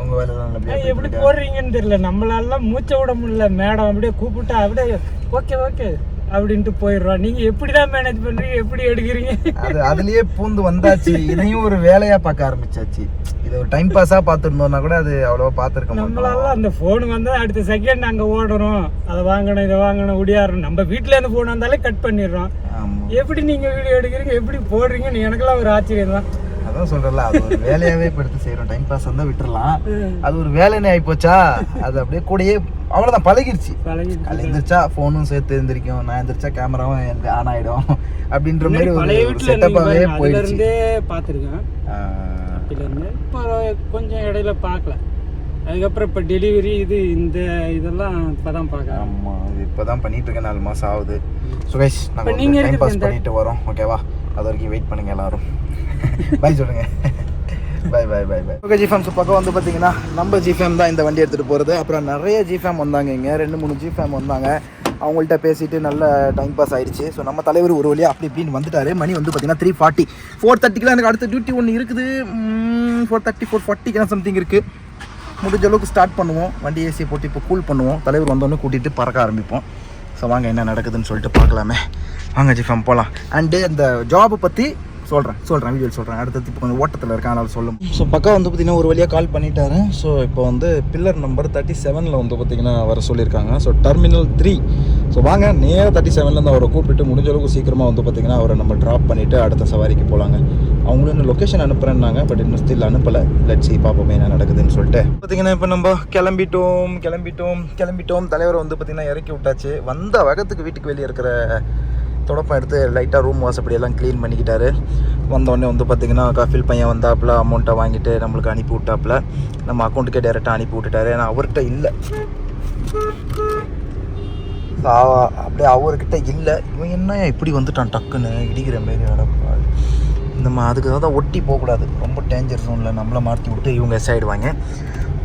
உங்க வேலை நல்லபடியா எப்படி? போடுறீங்கன்னு தெரியல. நம்மளால மூச்சை விட முடியல. மேடம் அப்படியே கூப்பிட்டா அப்படியே ஓகே ஓகே அப்படின்ட்டு போயிடுறோம் நீங்க எப்படிதான் மேனேஜ் பண்றீங்க? எப்படி எடுக்கிறீங்க? அது அதுலயே பூந்து வந்தாச்சு. இதையும் ஒரு வேலையா பார்க்க ஆரம்பிச்சாச்சு. இது ஒரு டைம் பாஸா பார்த்துருந்தோம்னா கூட அது அவ்வளவா பார்த்துருக்க நம்மளால அந்த ஃபோன் வந்து அடுத்த செகண்ட் அங்க ஓடுறோம். அதை வாங்கணும் இதை வாங்கணும் ஒடியாடுறோம் நம்ம வீட்ல இருந்து ஃபோன் வந்தாலே கட் பண்ணிடுறோம். எப்படி நீங்க வீடியோ எடுக்கிறீங்க? எப்படி போடுறீங்கன்னு எனக்கெல்லாம் ஒரு ஆச்சரியம் தான் அதான் சொல்றல அது ஒரு வேலையாவே இப்ப எடுத்து செய்யறோம் டைம் பாஸ் வந்தா விட்டுறலாம். அது ஒரு வேலைன்னு ஆயிப்போச்சா? அது அப்படியே கூடயே அவ்வளவுதான் பழகிருச்சு பழகிடுச்சு. காலைல எந்திரிச்சா ஃபோனும் சேர்த்து எந்திரிக்கும். நான் எந்திரிச்சா கேமராவும் ஆன் ஆயிடும். அப்படின்ற மாதிரி ஒரு அதுல போயிடுச்சு. இருந்து இப்போ கொஞ்சம் இடையில பார்க்கல. அதுக்கப்புறம் இப்போ டெலிவரி இது இந்த இதெல்லாம் இப்பதான் பார்க்கறேன். ஆமா இது இப்பதான் பண்ணிட்டு இருக்கேன். நாலு மாசம் ஆகுது. சுரேஷ் நாங்க இப்ப நீங்க டைம் பாஸ் பண்ணிட்டு வரோம். ஓகேவா அது வரைக்கும் வெயிட் பண்ணுங்க எல்லாரும். பை சொல்லுங்க. Bye bye bye bye okay G fams பக்கம் வந்து பார்த்தீங்கன்னா நம்ம ஜிஃபேம் தான் இந்த வண்டி எடுத்துகிட்டு போகிறது அப்புறம் நிறைய ஜிஃபேம் வந்தாங்க இங்கே. ரெண்டு மூணு ஜிஃபேம் வந்தாங்க. அவங்கள்ட்ட பேசிட்டு நல்ல டைம் பாஸ் ஆயிடுச்சு. ஸோ நம்ம தலைவர் ஒரு வழியாக அப்படி இப்படின்னு வந்துட்டாரு. மணி வந்து பார்த்தீங்கன்னா த்ரீ ஃபார்ட்டி ஃபோர் தேர்ட்டிக்கெலாம் எனக்கு அடுத்த டியூட்டி ஒன்று இருக்குது. ஃபோர் தேர்ட்டி ஃபோர் ஃபார்ட்டிக்கெலாம் சம்திங் இருக்குது முடிஞ்ச அளவுக்கு ஸ்டார்ட் பண்ணுவோம். வண்டி ஏசியை போட்டு இப்போ கூல் பண்ணுவோம். தலைவர் வந்தோடனே கூட்டிகிட்டு பறக்க ஆரம்பிப்போம். ஸோ வாங்க என்ன நடக்குதுன்னு சொல்லிட்டு பார்க்கலாமே. வாங்க ஜிஃபம் போகலாம் அண்டு அந்த ஜாபை பற்றி சொல்கிறேன் சொல்கிறேன் வீடியோ சொல்கிறேன் அடுத்தது இப்போ கொஞ்சம் ஓட்டத்தில் இருக்கேன் அதனால் சொல்லும் ஸோ பக்கா வந்து பார்த்திங்கன்னா ஒரு வழியாக கால் பண்ணிட்டாரு. ஸோ இப்போ வந்து பில்லர் நம்பர் தேர்ட்டி செவனில் வந்து பார்த்தீங்கன்னா வர சொல்லியிருக்காங்க. ஸோ டெர்மினல் த்ரீ ஸோ வாங்க நேராக தேர்ட்டி செவன்லேருந்து அவரை கூப்பிட்டு முடிஞ்ச அளவுக்கு சீக்கிரமாக வந்து பார்த்தீங்கன்னா அவரை நம்ம ட்ராப் பண்ணிவிட்டு அடுத்த சவாரிக்கு போகலாங்க அவங்களும் இன்னும் லொக்கேஷன் அனுப்புகிறேன்னாங்க பட் இன்னும் ஸ்டில் அனுப்பலை. லட்சி பார்ப்போமே என்ன நடக்குதுன்னு சொல்லிட்டு. பார்த்தீங்கன்னா இப்போ நம்ம கிளம்பிட்டோம் கிளம்பிட்டோம் கிளம்பிட்டோம். தலைவரை வந்து பார்த்தீங்கன்னா இறக்கி விட்டாச்சு. வந்த வகத்துக்கு வீட்டுக்கு வெளியே இருக்கிற தொடப்பம் எடுத்து லைட்டாக ரூம் வாசப்படி எல்லாம் க்ளீன் பண்ணிக்கிட்டாரு. வந்தோடனே வந்து பார்த்தீங்கன்னா கஃபில் பையன் வந்தாப்புல அமௌண்ட்டை வாங்கிட்டு நம்மளுக்கு அனுப்பி விட்டாப்புல. நம்ம அக்கௌண்ட்டுக்கே டேரெக்டாக அனுப்பி விட்டுட்டாரு. ஏன்னா அவர்கிட்ட இல்லை. அப்படியே அவர்கிட்ட இல்லை. இவன் என்ன இப்படி வந்துட்டான் டக்குன்னு இடிக்கிற மாரி நடப்பாள் நம்ம அதுக்கு தான் ஒட்டி போகக்கூடாது. ரொம்ப டேஞ்சர் ஜோனில் நம்மளை மாற்றி விட்டு இவங்க எஸ் ஆகிடுவாங்க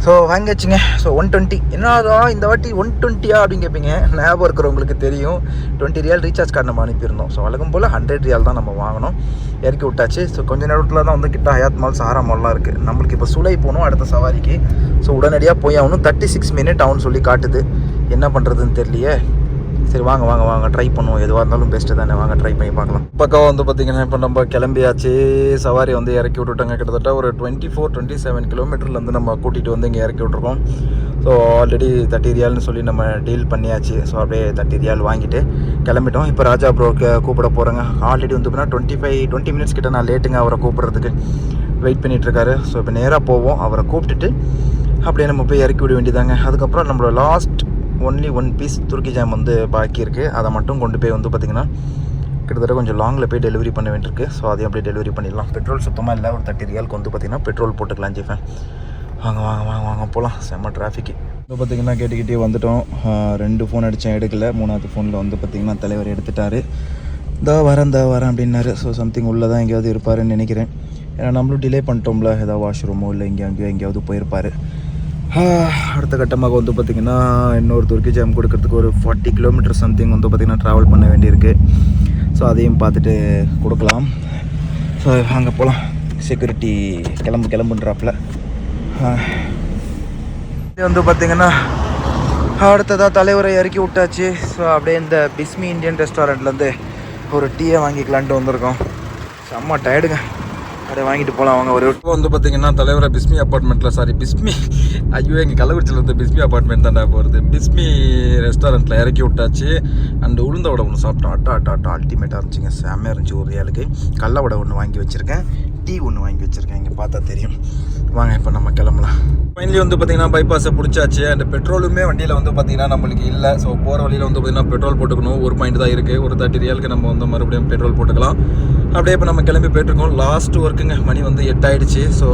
ஸோ வாங்கியாச்சுங்க ஸோ ஒன் டுவெண்ட்டி என்னதான் இந்த வாட்டி ஒன் டுவெண்ட்டியா அப்படின்னு கேட்பீங்க ஞாபகம் இருக்கிறவங்களுக்கு தெரியும். டுவெண்ட்டி ரியால் ரீசார்ஜ் கார்டு நம்ம அனுப்பியிருந்தோம். ஸோ வழக்கம் போல் ஹண்ட்ரட் ரியால் தான் நம்ம வாங்கினோம். இறக்கி விட்டாச்சு. ஸோ கொஞ்ச நேரத்தில் தான் வந்து கிட்ட ஹயாத் மால் சாரா மால்லாம் இருக்குது நம்மளுக்கு இப்போ சுலை போகணும் அடுத்த சவாரிக்கு. ஸோ உடனடியாக போய் ஆகணும் தேர்ட்டி சிக்ஸ் மினிட் ஆகும்னு சொல்லி காட்டுது. என்ன பண்ணுறதுன்னு தெரியலையே. சரி வாங்க வாங்க வாங்க ட்ரை பண்ணுவோம். எதுவாக இருந்தாலும் பெஸ்ட்டு தானே. வாங்க ட்ரை பண்ணி பார்க்கலாம். பக்கம் வந்து பார்த்தீங்கன்னா இப்போ நம்ம கிளம்பியாச்சு. சவாரி வந்து இறக்கி விட்டுட்டாங்க. கிட்டத்தட்ட ஒரு டுவெண்ட்டி ஃபோர் டுவெண்ட்டி செவன் கிலோமீட்டர்லேருந்து நம்ம கூட்டிகிட்டு வந்து இங்கே இறக்கி விட்ருக்கோம் ஸோ ஆல்ரெடி தேர்ட்டி ரியால்னு சொல்லி நம்ம டீல் பண்ணியாச்சு. ஸோ அப்படியே தேர்ட்டி ரியால் வாங்கிட்டு கிளம்பிட்டோம். இப்போ ராஜா ப்ரோக்கு கூப்பிட போகிறேங்க ஆல்ரெடி வந்து பார்த்தீங்கன்னா டுவெண்ட்டி ஃபைவ் டுவெண்ட்டி மினிட்ஸ் கிட்ட நான் லேட்டுங்க அவரை கூப்பிட்றதுக்கு வெயிட் பண்ணிகிட்ருக்காரு ஸோ இப்போ நேராக போவோம். அவரை கூப்பிட்டுட்டு அப்படியே நம்ம போய் இறக்கி விட வேண்டியதாங்க அதுக்கப்புறம் நம்மளோட லாஸ்ட் ஒன்லி ஒன் பீஸ் துருக்கி ஜாம் வந்து பாக்கி இருக்குது அதை மட்டும் கொண்டு போய் வந்து பார்த்திங்கன்னா கிட்டத்தட்ட கொஞ்சம் லாங்கில் போய் டெலிவரி பண்ண வேண்டியிருக்கு. ஸோ அதையும் அப்படியே டெலிவரி பண்ணிடலாம். பெட்ரோல் சுத்தமாக இல்லை. ஒரு தேர்ட்டி ரியாலுக்கு வந்து பார்த்திங்கன்னா பெட்ரோல் போட்டுக்கலாம் ஜிஃபேன் வாங்க வாங்க வாங்க வாங்க போகலாம் செம்ம டிராஃபிக்கு இப்போ பார்த்திங்கன்னா கேட்டுக்கிட்டே வந்துட்டோம். ரெண்டு ஃபோன் அடித்தேன் எடுக்கல. மூணாவது ஃபோனில் வந்து பார்த்திங்கன்னா தலைவர் எடுத்துட்டாரு. இந்த வரேன் இந்த வரேன் அப்படின்னாரு. ஸோ சம்திங் உள்ளே தான் எங்கேயாவது இருப்பாருன்னு நினைக்கிறேன். ஏன்னா நம்மளும் டிலே பண்ணிட்டோம்ல. ஏதாவது வாஷ்ரூமோ இல்லை எங்கேயோ அங்கேயோ எங்கேயாவது போயிருப்பார். அடுத்த கட்டமாக வந்து பார்த்திங்கன்னா இன்னொரு துருக்கி ஜாம் கொடுக்கறதுக்கு ஒரு ஃபார்ட்டி கிலோமீட்டர் சம்திங் வந்து பார்த்திங்கன்னா ட்ராவல் பண்ண வேண்டியிருக்கு. ஸோ அதையும் பார்த்துட்டு கொடுக்கலாம். ஸோ அங்கே போகலாம் செக்யூரிட்டி கிளம்பு கிளம்புன்றாப்புல. இது வந்து பார்த்திங்கன்னா அடுத்ததாக தலைவரை இறக்கி விட்டாச்சு. ஸோ அப்படியே இந்த பிஸ்மி இந்தியன் ரெஸ்டாரண்ட்லேருந்து ஒரு டீயை வாங்கிக்கலான்ட்டு வந்திருக்கோம். செம்ம டயர்டுங்க அப்படியே வாங்கிட்டு போகலாம் வாங்க ஒரு இப்போ வந்து பார்த்தீங்கன்னா தலைவரை பிஸ்மி அப்பார்ட்மெண்ட்டில் சாரி பிஸ்மி. ஐயோ எங்கள் கள்ளக்குறிச்சியில் வந்து பிஸ்மி அப்பார்ட்மெண்ட் தாண்டா போகிறது பிஸ்மி ரெஸ்டாரண்ட்டில் இறக்கி விட்டாச்சு. அண்ட் உளுந்த வடை ஒன்று சாப்பிட்டோம். அட்டா அட்டா அட்டா அல்டிமேட்டாக இருந்துச்சுங்க. செம்மையாக இருந்துச்சு ஒரு ஏழுக்கு கடல வடை ஒன்று வாங்கி வச்சுருக்கேன். டீ ஒன்று வாங்கி வச்சுருக்கேன். இங்கே பார்த்தா தெரியும். வாங்க இப்போ நம்ம கிளம்பலாம். ஃபைனலி வந்து பார்த்தீங்கன்னா பைபாஸை பிடிச்சாச்சு. அண்ட் பெட்ரோலுமே வண்டியில் வந்து பார்த்தீங்கன்னா நம்மளுக்கு இல்லை. ஸோ போகிற வழியில் வந்து பார்த்தீங்கன்னா பெட்ரோல் போட்டுக்கணும். ஒரு பாயிண்ட் தான் இருக்குது ஒரு தேர்ட்டி ரியலுக்கு நம்ம வந்து மறுபடியும் பெட்ரோல் போட்டுக்கலாம். அப்படியே இப்போ நம்ம கிளம்பி போயிட்டுருக்கோம். லாஸ்ட் ஒர்க்குங்க மணி வந்து எட்டாயிடுச்சு. ஸோ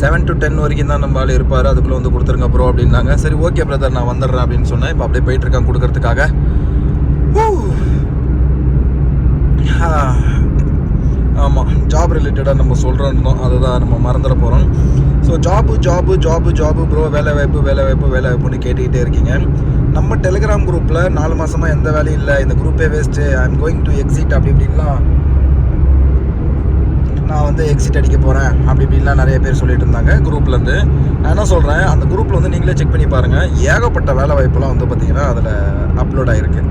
செவன் டு டென் வரைக்கும் தான் நம்ம ஆள் இருப்பார். அதுக்குள்ளே வந்து கொடுத்துருங்க ப்ரோ அப்படின்னாங்க. சரி ஓகே பிரதர் நான் வந்துடுறேன் அப்படின்னு சொன்னேன். இப்போ அப்படியே போயிட்டுருக்கேன் கொடுக்கறதுக்காக. ஆமாம் ஜாப் ரிலேட்டடாக நம்ம சொல்கிறோம் அதை தான் நம்ம மறந்துட போகிறோம் so job job job job bro வேலை வாய்ப்பு வேலை வாய்ப்பு வேலை வாய்ப்புன்னு கேட்டுக்கிட்டே இருக்கீங்க. நம்ம டெலிகிராம் குரூப்பில் நாலு மாதமாக எந்த வேலையும் இல்லை. இந்த குரூப்பே waste I am going to exit அப்படி இப்படின்லாம் நான் வந்து எக்ஸிட் அடிக்க போகிறேன் அப்படி இப்படின்லாம் நிறைய பேர் சொல்லிட்டு இருந்தாங்க குரூப்லேருந்து நான் என்ன சொல்கிறேன் அந்த குரூப்பில் வந்து நீங்களே செக் பண்ணி பாருங்கள் ஏகப்பட்ட வேலை வாய்ப்புலாம் வந்து பார்த்திங்கன்னா அதில் அப்லோட் ஆகிருக்கு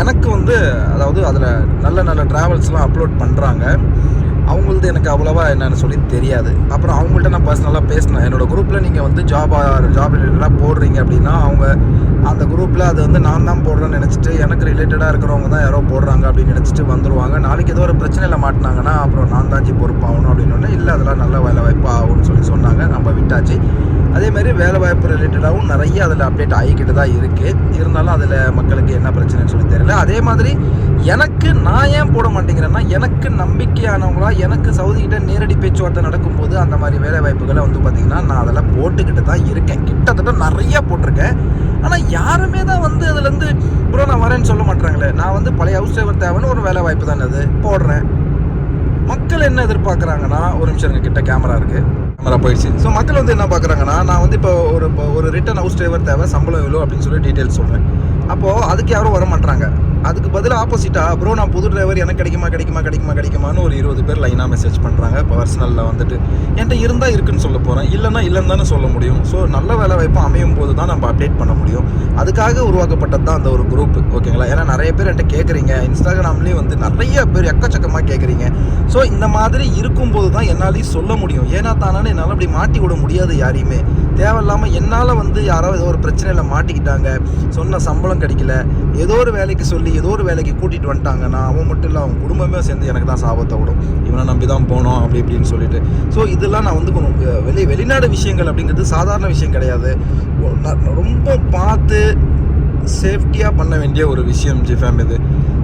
எனக்கு வந்து அதாவது அதில் நல்ல நல்ல ட்ராவல்ஸ்லாம் அப்லோட் பண்ணுறாங்க அவங்களது எனக்கு அவ்வளோவா என்னென்னு சொல்லி தெரியாது. அப்புறம் அவங்கள்ட்ட நான் பர்சனலாக பேசினேன். என்னோடய குரூப்பில் நீங்கள் வந்து ஜாப் ஜாப் ரிலேட்டடாக போடுறீங்க அப்படின்னா அவங்க அந்த குரூப்பில் அது வந்து நான் தான் போடுறேன்னு நினச்சிட்டு எனக்கு ரிலேட்டடாக இருக்கிறவங்க தான் யாரோ போடுறாங்க அப்படின்னு நினச்சிட்டு வந்துருவாங்க. நாளைக்கு ஏதோ ஒரு பிரச்சனையில் மாட்டினாங்கன்னா அப்புறம் நான் தான் பொறுப்பாகணும் அப்படின்னு ஒன்று இல்லை அதெல்லாம் நல்ல வேலை வாய்ப்பு ஆகும்னு சொல்லி சொன்னாங்க. நம்ம விட்டாச்சு. அதேமாதிரி வேலை வாய்ப்பு ரிலேட்டடாகவும் நிறைய அதில் அப்டேட் ஆகிக்கிட்டு தான் இருக்குது இருந்தாலும் அதில் மக்களுக்கு என்ன பிரச்சனைன்னு சொல்லி தெரியல. அதே மாதிரி எனக்கு நான் ஏன் போட மாட்டேங்கிறேன்னா எனக்கு நம்பிக்கையானவங்களா எனக்கு சவுதிக்கிட்ட நேரடி பேச்சுவார்த்தை நடக்கும்போது அந்த மாதிரி வேலை வாய்ப்புகளை வந்து பார்த்திங்கன்னா நான் அதில் போட்டுக்கிட்டு தான் இருக்கேன். கிட்டத்தட்ட நிறைய போட்டிருக்கேன். ஆனால் யாருமே தான் வந்து அதுலேருந்து ப்ரோ நான் வரேன்னு சொல்ல மாட்டாங்களே நான் வந்து பழைய ஹவுஸ் டிரைவர் தேவைன்னு ஒரு வேலை வாய்ப்பு தானே அது. போடுறேன். மக்கள் என்ன எதிர்பார்க்குறாங்கன்னா ஒரு நிமிஷம் இருங்க கிட்ட கேமரா இருக்கு. கேமரா போயிடுச்சு. ஸோ மக்கள் வந்து என்ன பார்க்குறாங்கன்னா நான் வந்து இப்போ ஒரு இப்போ ஒரு ரிட்டன் ஹவுஸ் டிரைவர் தேவை சம்பளம் எவ்வளோ? அப்படின்னு சொல்லி டீட்டெயில்ஸ் சொல்கிறேன் அப்போது அதுக்கு யாரும் வர மாட்டாங்க அதுக்கு பதில் ஆப்போசிட்டாக ப்ரோ நான் புது டிரைவர் எனக்கு கிடைக்குமா கிடைக்குமா கிடைக்குமா கிடைக்குமான்னு ஒரு இருபது பேர் லைனாக மெசேஜ் பண்ணுறாங்க பர்சனலில் வந்துட்டு என்கிட்ட இருந்தால் இருக்குன்னு சொல்ல போகிறேன் இல்லைன்னா இல்லைன்னு தானே சொல்ல முடியும். ஸோ நல்ல வேலை வாய்ப்பு அமையும் போது தான் நம்ம அப்டேட் பண்ண முடியும். அதுக்காக உருவாக்கப்பட்டது தான் அந்த ஒரு குரூப் ஓகேங்களா ஏன்னா நிறைய பேர் என்கிட்ட கேட்குறீங்க இன்ஸ்டாகிராம்லேயும் வந்து நிறைய பேர் எக்கச்சக்கமாக கேட்குறீங்க ஸோ இந்த மாதிரி இருக்கும்போது தான் என்னாலையும் சொல்ல முடியும். ஏன்னா தானே என்னால் அப்படி மாட்டி விட முடியாது யாரையுமே. தேவையில்லாமல் என்னால் வந்து யாரோ ஏதோ ஒரு பிரச்சனையில் மாட்டிக்கிட்டாங்க. சொன்ன சம்பளம் கிடைக்கல. ஏதோ ஒரு வேலைக்கு சொல்லி ஏதோ ஒரு வேலைக்கு கூட்டிகிட்டு வந்துட்டாங்கன்னா அவன் மட்டும் இல்லை அவன் குடும்பமே சேர்ந்து எனக்கு தான் சாபத்தை விடும். இவனை நம்பி தான் போனோம் அப்படி இப்படின்னு சொல்லிட்டு. ஸோ இதெல்லாம் நான் வந்து கொஞ்சம் வெளி வெளிநாடு விஷயங்கள் அப்படிங்கிறது சாதாரண விஷயம் கிடையாது. நான் ரொம்ப பார்த்து சேஃப்டியாக பண்ண வேண்டிய ஒரு விஷயம் ஜிஃபேம் இது.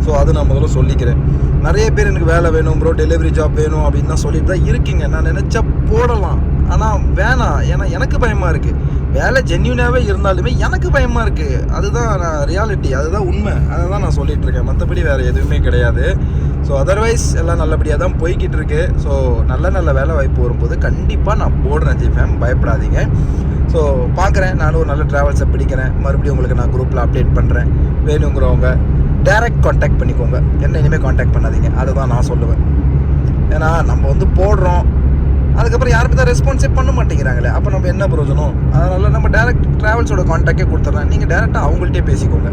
ஸோ அது நான் முதல்ல சொல்லிக்கிறேன். நிறைய பேர் எனக்கு வேலை வேணும் ப்ரோ டெலிவரி ஜாப் வேணும் அப்படின்னு தான் சொல்லிட்டு தான் இருக்கீங்க. நான் நினச்சா போடலாம். ஆனால் வேணாம். ஏன்னா எனக்கு பயமாக இருக்குது வேலை ஜென்யூனாகவே இருந்தாலுமே எனக்கு பயமாக இருக்குது அதுதான் நான் ரியாலிட்டி அதுதான் உண்மை. அதை தான் நான் சொல்லிகிட்டு இருக்கேன். மற்றபடி வேறு எதுவுமே கிடையாது. ஸோ அதர்வைஸ் எல்லாம் நல்லபடியாக தான் போய்கிட்டு இருக்கு. ஸோ நல்ல நல்ல வேலை வாய்ப்பு வரும்போது கண்டிப்பாக நான் போடுறேன் ஜிஃபேம் பயப்படாதீங்க. ஸோ பார்க்குறேன் நானும் ஒரு நல்ல ட்ராவல்ஸை பிடிக்கிறேன். மறுபடியும் உங்களுக்கு நான் குரூப்பில் அப்டேட் பண்ணுறேன் வேணுங்கிறவங்க டைரக்ட் காண்டாக்ட் பண்ணிக்கோங்க. என்ன இனிமேல் காண்டாக்ட் பண்ணாதீங்க. அதை தான் நான் சொல்லுவேன். ஏன்னா நம்ம வந்து போடுறோம். அதுக்கப்புறம் யாருமே தான் ரெஸ்பான்ஸே பண்ண மாட்டேங்கிறாங்களே. அப்போ நம்ம என்ன பிரயோஜனம்? அதனால் நம்ம டேரக்ட் ட்ராவல்ஸோட காண்டாக்டே கொடுத்துட்றேன் நீங்கள் டேரெக்டாக அவங்கள்ட்டே பேசிக்கோங்க.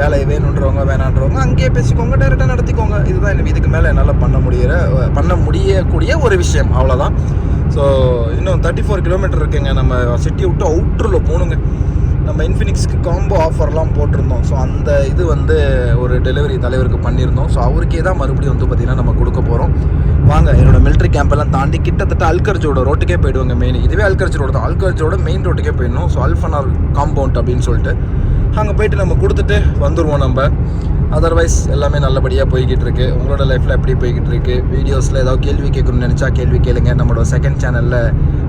வேலை வேணுன்றவங்க வேணான்றவங்க அங்கேயே பேசிக்கோங்க. டேரெக்டாக நடத்திக்கோங்க. இதுதான் எனக்கு இதுக்கு மேலே என்னால் பண்ண முடியிற பண்ண முடியக்கூடிய ஒரு விஷயம். அவ்வளோதான் ஸோ இன்னும் தேர்ட்டி ஃபோர் கிலோமீட்டர் இருக்குங்க. நம்ம சிட்டி விட்டு அவுட்டரில் போகணுங்க நம்ம இன்ஃபினிக்ஸ்க்கு காம்போ ஆஃபர்லாம் போட்டிருந்தோம். ஸோ அந்த இது வந்து ஒரு டெலிவரி தலைவருக்கு பண்ணியிருந்தோம். ஸோ அவருக்கே தான் மறுபடியும் வந்து பார்த்திங்கன்னா நம்ம கொடுக்க போகிறோம் வாங்க என்னோட மிலிட்ரி கேம்பெல்லாம் தாண்டி கிட்டத்தட்ட அல்கர்ஜோட ரோட்டுக்கே போயிடுவாங்க மெயின் இதுவே அல்கர்ஜ் ரோடு தான். அல்கர்ஜோட மெயின் ரோட்டுக்கே போயிடணும். ஸோ அல்ஃபனார் காம்பவுண்ட் அப்படின்னு சொல்லிட்டு. அங்கே போயிட்டு நம்ம கொடுத்துட்டு வந்துடுவோம் நம்ம. அதர்வைஸ் எல்லாமே நல்லபடியாக போய்கிட்டு இருக்கு. உங்களோட லைஃப்பில் எப்படி போய்கிட்டு இருக்கு? வீடியோஸில் ஏதாவது கேள்வி கேட்கணும்னு நினச்சா கேள்வி கேளுங்க. நம்மளோட செகண்ட் சேனலில்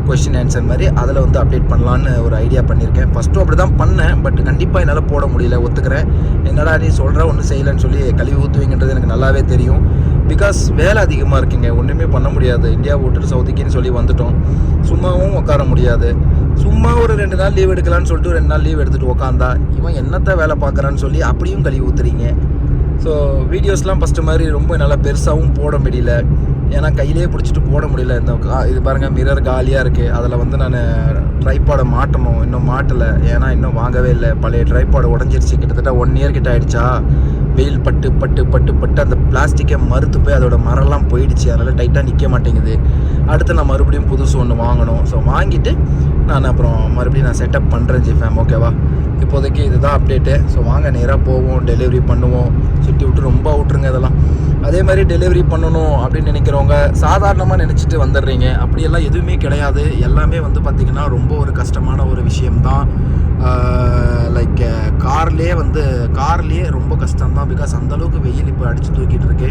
கொஸ்டின் ஆன்சர் மாதிரி அதில் வந்து அப்டேட் பண்ணலான்னு ஒரு ஐடியா பண்ணியிருக்கேன். ஃபஸ்ட்டும் அப்படி தான் பண்ணேன். பட் கண்டிப்பாக என்னால் போட முடியல. ஒத்துக்கிறேன். என்னடா நீ சொல்கிற ஒன்றும் செய்யலைன்னு சொல்லி கழுவி ஊற்றுவீங்கன்றது எனக்கு நல்லாவே தெரியும். பிகாஸ் வேலை அதிகமாக இருக்குங்க. ஒன்றுமே பண்ண முடியாது. இந்தியா விட்டுட்டு சவுதிக்குன்னு சொல்லி வந்துட்டோம். சும்மாவும் உட்கார முடியாது. சும்மா ஒரு ரெண்டு நாள் லீவ் எடுக்கலாம்னு சொல்லிட்டு ரெண்டு நாள் லீவ் எடுத்துகிட்டு உக்காந்தா இவன் என்னத்த வேலை பார்க்குறான்னு சொல்லி அப்படியும் கழுவி ஊற்றுறீங்க ஸோ வீடியோஸ்லாம் ஃபஸ்ட்டு மாதிரி ரொம்ப நல்லா பெருசாகவும் போட முடியல. ஏன்னா கையிலே பிடிச்சிட்டு போட முடியல. இந்த கா- இது பாருங்கள் மிரர் காலியாக இருக்குது அதில் வந்து நான் ட்ரைபாடை மாட்டணும் இன்னும் மாட்டலை. ஏன்னா இன்னும் வாங்கவே இல்லை. பழைய ட்ரைபாடு உடஞ்சிருச்சு. கிட்டத்தட்ட ஒன் இயர் கிட்ட ஆயிடுச்சா? வெயில் பட்டு பட்டு பட்டு பட்டு அந்த பிளாஸ்டிக்கை மறுத்து போய் அதோட மரம்லாம் போயிடுச்சு. அதனால் டைட்டாக நிற்க மாட்டேங்குது. அடுத்து நான் மறுபடியும் புதுசு ஒன்று வாங்கணும். ஸோ வாங்கிட்டு நான் அப்புறம் மறுபடியும் நான் செட்டப் பண்ணுறேன் ஜிஃபேம் ஓகேவா இப்போதைக்கு இதுதான் அப்டேட்டு ஸோ வாங்க நேராக போவோம் டெலிவரி பண்ணுவோம். சுற்றி விட்டு ரொம்ப விட்ருங்க இதெல்லாம். அதே மாதிரி டெலிவரி பண்ணணும் அப்படின்னு நினைக்கிறவங்க சாதாரணமாக நினச்சிட்டு வந்துடுறீங்க. அப்படியெல்லாம் எதுவுமே கிடையாது. எல்லாமே வந்து பார்த்திங்கன்னா ரொம்ப ஒரு கஷ்டமான ஒரு விஷயம்தான். லைக் கார்லேயே வந்து கார்லேயே ரொம்ப கஷ்டம்தான் பிகாஸ் அந்தளவுக்கு வெயில் இப்போ அடித்து தூக்கிட்டு இருக்கு.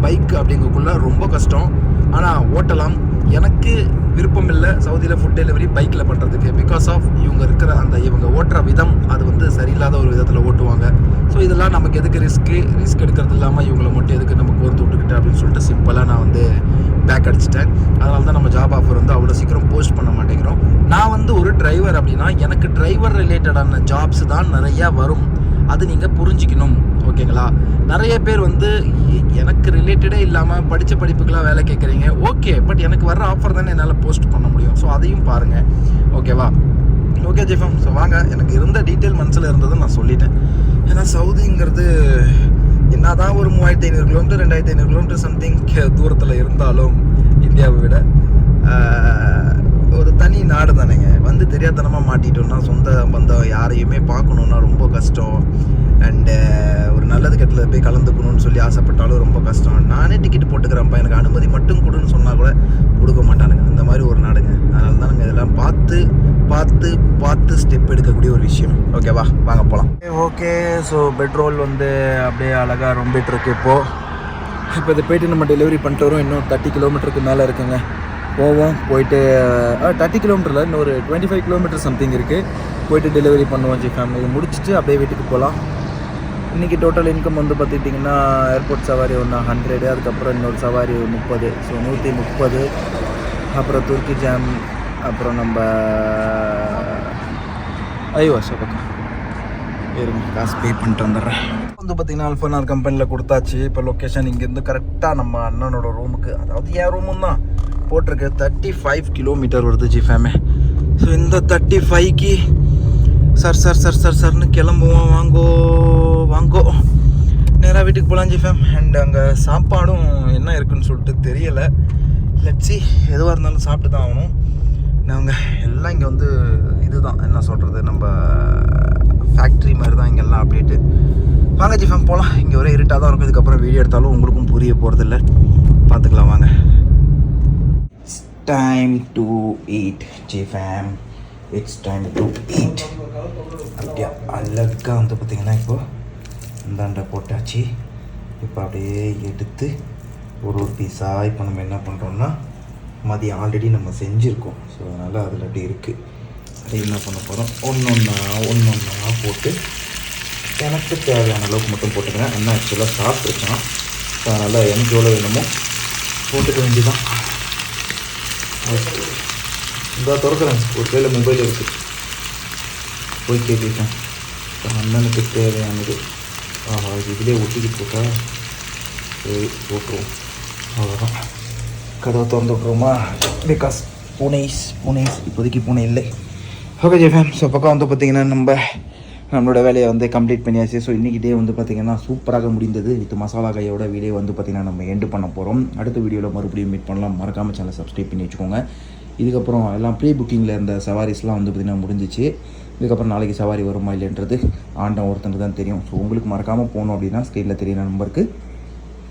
பைக் அப்படிங்கக்குள்ள ரொம்ப கஷ்டம். ஆனால் ஓட்டலாம். எனக்கு விருப்பம் இல்லை சவுதியில் ஃபுட் டெலிவரி பைக்கில் பண்ணுறதுக்கு பிகாஸ் ஆஃப் இவங்க இருக்கிற அந்த இவங்க ஓட்டுற விதம் அது வந்து சரியில்லாத ஒரு விதத்தில் ஓட்டுவாங்க. ஸோ இதெல்லாம் நமக்கு எதுக்கு ரிஸ்க்கு ரிஸ்க் எடுக்கிறது இல்லாமல் இவங்களை மட்டும் எதுக்கு நம்ம கோர்த்து விட்டுக்கிட்டு அப்படின்னு சொல்லிட்டு சிம்பிளாக நான் வந்து பேக் அடிச்சிட்டேன். அதனால தான் நம்ம ஜாப் ஆஃபர் வந்து அவ்வளோ சீக்கிரம் போஸ்ட் பண்ண மாட்டேங்கிறோம். நான் வந்து ஒரு டிரைவர் அப்படின்னா எனக்கு டிரைவர் ரிலேட்டடான ஜாப்ஸ் தான் நிறையா வரும். அது நீங்கள் புரிஞ்சுக்கணும். ஓகேங்களா? நிறைய பேர் வந்து எனக்கு ரிலேட்டடே இல்லாமல் படித்த படிப்புக்கெலாம் வேலை கேட்குறீங்க. ஓகே பட் எனக்கு வர்ற ஆஃபர் தானே என்னால் போஸ்ட் பண்ண முடியும். ஸோ அதையும் பாருங்கள் ஓகேவா? ஓகே ஜெஃபம் ஸோ வாங்க. எனக்கு இருந்த டீட்டெயில் மனசில் இருந்ததை நான் சொல்லிட்டேன். ஏன்னா சவுதிங்கிறது என்னதான் ஒரு மூவாயிரத்தி ஐநூறு கிலோமீட்டர் ரெண்டாயிரத்தி ஐநூறு கிலோமீட்டர் சம்திங் தூரத்தில் இருந்தாலும் இந்தியாவை விட ஒரு தனி நாடு தானேங்க. வந்து தெரியாதனமாக மாட்டிட்டோம்னா சொந்த பந்தம் யாரையுமே பார்க்கணுன்னா ரொம்ப கஷ்டம். அண்டு ஒரு நல்லது கெட்டல போய் கலந்துக்கணும்னு சொல்லி ஆசைப்பட்டாலும் ரொம்ப கஷ்டம். நானே டிக்கெட் போட்டுக்கிறேன்ப்பா. எனக்கு அனுமதி மட்டும் கொடுன்னு சொன்னால் கூட கொடுக்க மாட்டானுங்க. அந்த மாதிரி ஒரு நாடுங்க. அதனால தானுங்க இதெல்லாம் பார்த்து பார்த்து பார்த்து ஸ்டெப் எடுக்கக்கூடிய ஒரு விஷயம். ஓகேவா வாங்க போகலாம் ஓகே ஸோ பெட்ரோல் வந்து அப்படியே அழகாக ரொம்பிட்டு இருக்கு இப்போது இப்போ இதை போயிட்டு நம்ம டெலிவரி பண்ணிட்டு வரோம். இன்னும் தேர்ட்டி கிலோமீட்டருக்கு மேலே இருக்குங்க. போவோம் போயிட்டு தேர்ட்டி கிலோமீட்டரில் இன்னும் ஒரு டுவெண்ட்டி ஃபைவ் கிலோமீட்டர் சம்திங் இருக்குது போயிட்டு டெலிவரி பண்ணுவோம் ஜி ஃபேமிலி இது முடிச்சுட்டு அப்படியே வீட்டுக்கு போகலாம். இன்றைக்கி டோட்டல் இன்கம் வந்து பார்த்துக்கிட்டிங்கன்னா ஏர்போர்ட் சவாரி ஒன்று ஹண்ட்ரடு அதுக்கப்புறம் இன்னொரு சவாரி முப்பது. ஸோ நூற்றி முப்பது. அப்புறம் துருக்கி ஜாம் அப்புறம் நம்ம ஐயோ அசோக் இருங்க காசு பே பண்ணிட்டு வந்துடுறேன். வந்து பார்த்தீங்கன்னா அல்ஃபனார் கம்பெனியில் கொடுத்தாச்சு. இப்போ லொக்கேஷன் இங்கேருந்து கரெக்டாக நம்ம அண்ணனோட ரூமுக்கு அதாவது என் ரூமும் தான். போட்டிருக்கு. தேர்ட்டி ஃபைவ் கிலோமீட்டர் வருது ஜிஃபேமே ஸோ இந்த தேர்ட்டி ஃபைவ்க்கு சார் சார் சார் சார் சார்னு கிளம்புவோம். வாங்கோ வாங்கோ. நேராக வீட்டுக்கு போகலாம் ஜி ஃபேம் அண்ட் அங்கே சாப்பாடும் என்ன இருக்குன்னு சொல்லிட்டு தெரியலை. லட்சி எதுவாக இருந்தாலும் சாப்பிட்டு தான் ஆகணும். நாங்கள் எல்லாம் இங்கே வந்து இதுதான். என்ன சொல்கிறது நம்ம ஃபேக்ட்ரி மாதிரி தான் இங்கெல்லாம் அப்டேட்டு வாங்க ஜிஃபேம் போகலாம் இங்கே ஒரே இருட்டாக தான் இருக்கும். இதுக்கப்புறம் வீடியோ எடுத்தாலும் உங்களுக்கும் புரிய போகிறதில்ல பார்த்துக்கலாம் வாங்க. Time to eat G fam it's time to eat அப்படியே அழகாக வந்து பார்த்திங்கன்னா இப்போ இந்தாண்டை போட்டாச்சு. இப்போ அப்படியே எடுத்து ஒரு ஒரு பீஸாக இப்போ நம்ம என்ன பண்ணுறோம்னா மதியம் ஆல்ரெடி நம்ம செஞ்சுருக்கோம். ஸோ அதனால் அதில் அப்படி இருக்குது அதை என்ன பண்ண போகிறோம் ஒன்று ஒன்றா ஒன்று ஒன்றா போட்டு எனக்கு தேவையான அளவுக்கு மட்டும் போட்டுக்கிறேன். அண்ணா ஆக்சுவலாக சாப்பிட்ருச்சான் ஸோ அதனால் எனக்கு எவ்வளோ வேணுமோ போட்டுக்க வேண்டியதான் ஓகே இந்த திறக்கிறேன் ஒரு கையில் மொபைல் இருக்குது போய் கேட்டுட்டேன் அண்ணனுக்கு தேவையானது ஆஹா இது இதிலே ஒட்டிக்கிட்டு இருக்கா சரி போட்டுருவோம் அவ்வளோதான் கதவை திறந்து விட்ருவோமா பிகாஸ் பூனேஸ் பூனேஸ் இப்போதைக்கு பூனே இல்லை ஓகே ஜெஃபேம் ஸோ பக்கம் வந்து பார்த்திங்கன்னா நம்ம நம்மளோட வேலையை வந்து கம்ப்ளீட் பண்ணியாச்சு. ஸோ இன்றைக்கி டே வந்து பார்த்திங்கன்னா சூப்பராக முடிந்தது. வித் மசாலா கையோட வீடியோ வந்து பார்த்திங்கன்னா நம்ம எண்டு பண்ண போகிறோம் அடுத்த வீடியோவில் மறுபடியும் மீட் பண்ணலாம். மறக்காமல் சேனல் சப்ஸ்கிரைப் பண்ணி வச்சுக்கோங்க. இதுக்கப்புறம் எல்லாம் ப்ரீ புக்கிங்கில் இருந்த சவாரிஸ்லாம் வந்து பார்த்திங்கன்னா முடிஞ்சிச்சு. இதுக்கப்புறம் நாளைக்கு சவாரி வருமா இல்லைன்றது ஆண்டம் ஒருத்தனுக்கு தான் தெரியும். ஸோ உங்களுக்கு மறக்காமல் போகணும் அப்படின்னா ஸ்க்ரீனில் தெரியுற நம்பருக்கு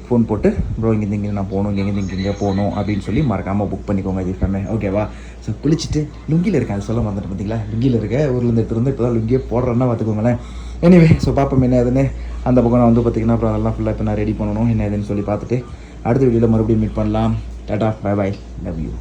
ஃபோன் போட்டு ப்ரோ இங்கேருந்து இங்கே நான் போகணும் இங்கேருந்து இங்கே இங்கே போகணும் அப்படின்னு சொல்லி மறக்காமல் புக் பண்ணிக்கோங்க இது எல்லாமே. ஓகேவா ஸோ குளிச்சுட்டு லுங்கியில் இருக்கேன் அது சொல்ல வந்துட்டு பார்த்தீங்களா லுங்கியில் இருக்க ஊர்லேருந்து இருந்து வந்து இப்போ தான் லுங்கியே போடுறேன்னா பார்த்துக்கோங்களேன் எனிவே ஸோ பார்ப்போம் என்ன ஏதுன்னு. அந்த பக்கம் நான் வந்து பார்த்தீங்கன்னா அப்புறம் அதெல்லாம் ஃபுல்லாக இப்போ நான் ரெடி பண்ணணும் என்ன ஏதுன்னு சொல்லி பார்த்துட்டு அடுத்த வீடியோவில் மறுபடியும் மீட் பண்ணலாம். டாடா பை பாய் லவ் யூ